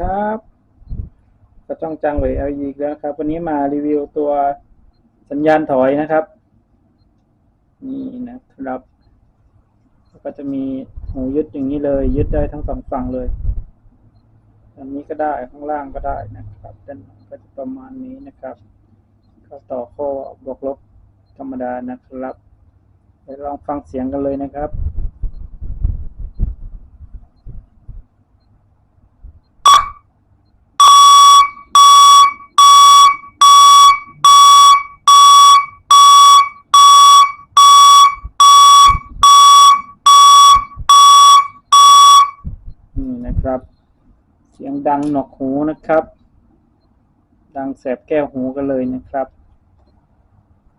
ครับกระจ้องจังเวย LED อีกแล้วครับ วันนี้มารีวิวตัวสัญญาณถอยนะครับ นี่นะครับก็จะมีหูยึดอย่างนี้เลย ยึดได้ทั้งสองฝั่งเลยอันนี้ก็ได้ข้างล่างก็ได้นะครับด้านก็จะประมาณนี้นะครับก็ต่อข้อบวกลบธรรมดานะครับเดี๋ยวลองฟังเสียงกันเลยนะครับ นี่นะ ครับ เสียงดังหนวกหูนะครับ ดังแสบแก้วหูกันเลยนะครับ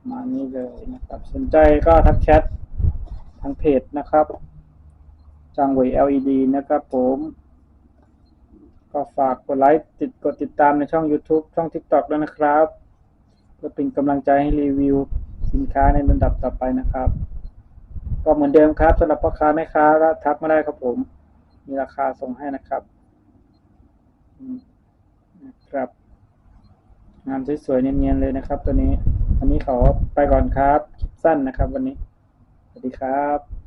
มานี่เลยนะครับ สนใจก็ทักแชททางเพจนะครับจังเวย LED นะครับผม ก็ฝากกดไลค์ติดกดติดตามในช่อง YouTube ช่อง TikTok ด้วยนะครับเพื่อเป็นกำลังใจให้รีวิวสินค้าในลำดับต่อไปนะครับ ก็เหมือนเดิมครับสำหรับพ่อค้าแม่ค้าก็ทักมาได้ครับผม มีราคาส่งให้นะครับนะครับ งานสวยๆเนียนๆเลยนะครับ ตัวนี้ วันนี้ขอไปก่อนครับ คลิปสั้นนะครับ วันนี้ สวัสดีครับ